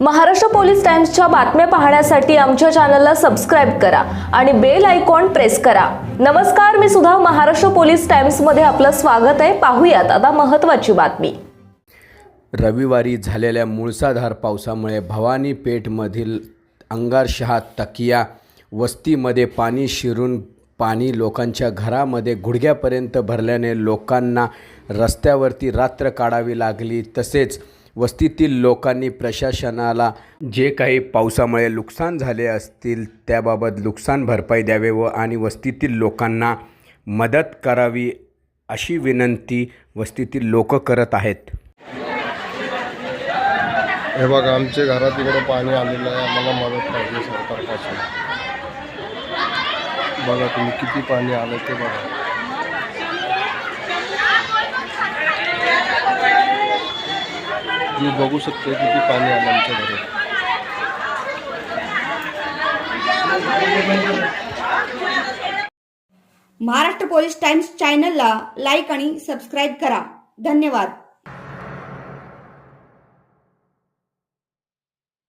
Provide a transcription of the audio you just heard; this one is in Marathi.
महाराष्ट्र पोलीस टाइम्सच्या बातम्या पाहण्यासाठी आमच्या चॅनलला सबस्क्राईब करा आणि बेल आयकॉन प्रेस करा. नमस्कार मी सुद्धा महाराष्ट्र पोलीस टाइम्समध्ये आपलं स्वागत आहे. पाहूयात आता महत्त्वाची बातमी. रविवारी झालेल्या मुळसाधार पावसामुळे भवानी पेठमधील अंगारशहा तकिया वस्तीमध्ये पाणी शिरून पाणी लोकांच्या घरामध्ये गुडघ्यापर्यंत भरल्याने लोकांना रस्त्यावरती रात्र काढावी लागली. तसेच वस्तीतील लोकांनी प्रशासनाला जे काही पावसामुळे नुकसान झाले असतील त्याबाबत नुकसान भरपाई द्यावे व आणि वस्तीतील लोकांना मदत करावी अशी विनंती वस्तीतील लोक करत आहेत. हे बघा आमच्या घरात इकडे पाणी आलेलं आहे. आम्हाला मदत पाहिजे सरकारपासून. बघा तुम्ही किती पाणी आलं ते बघा. तुम्ही बघू शकता किती पाणी आलं आमच्या घरात. महाराष्ट्र पोलीस टाइम्स चॅनलला लाईक आणि सबस्क्राईब करा. धन्यवाद.